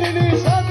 Ladies and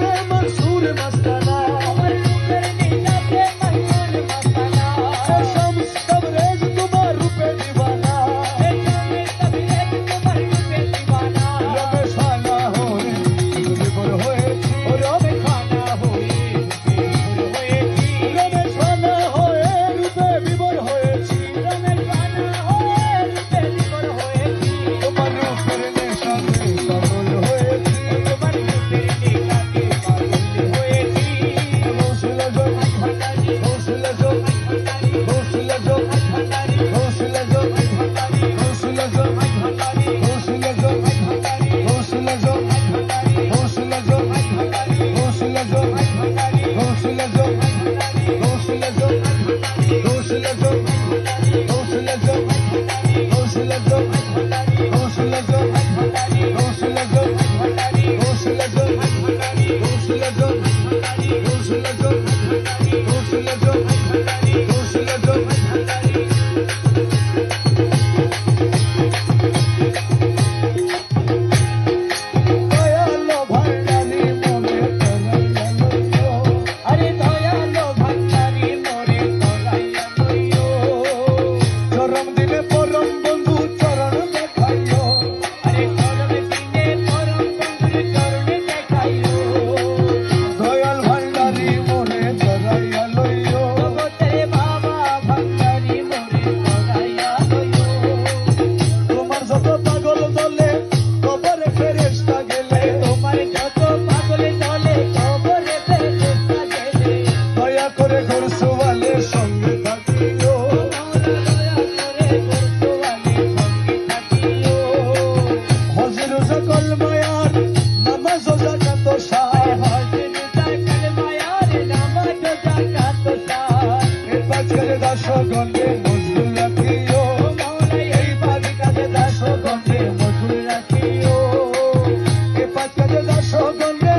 সগনে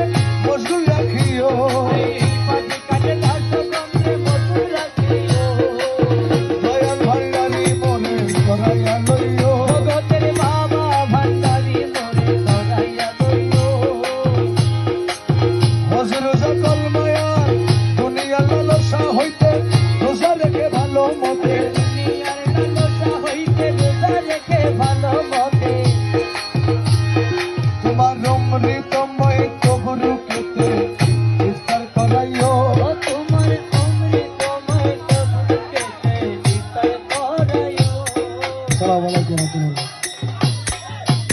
মজগুল রাখিও। দয়াল ভান্ডারি মনে করাইয়া লইও। ভগতের বাবা ভান্ডারি মনে করাইয়া লইও। হজর সকল মায়া দুনিয়া লালসা হইতে রোজা রেখে ভালো মতে 对。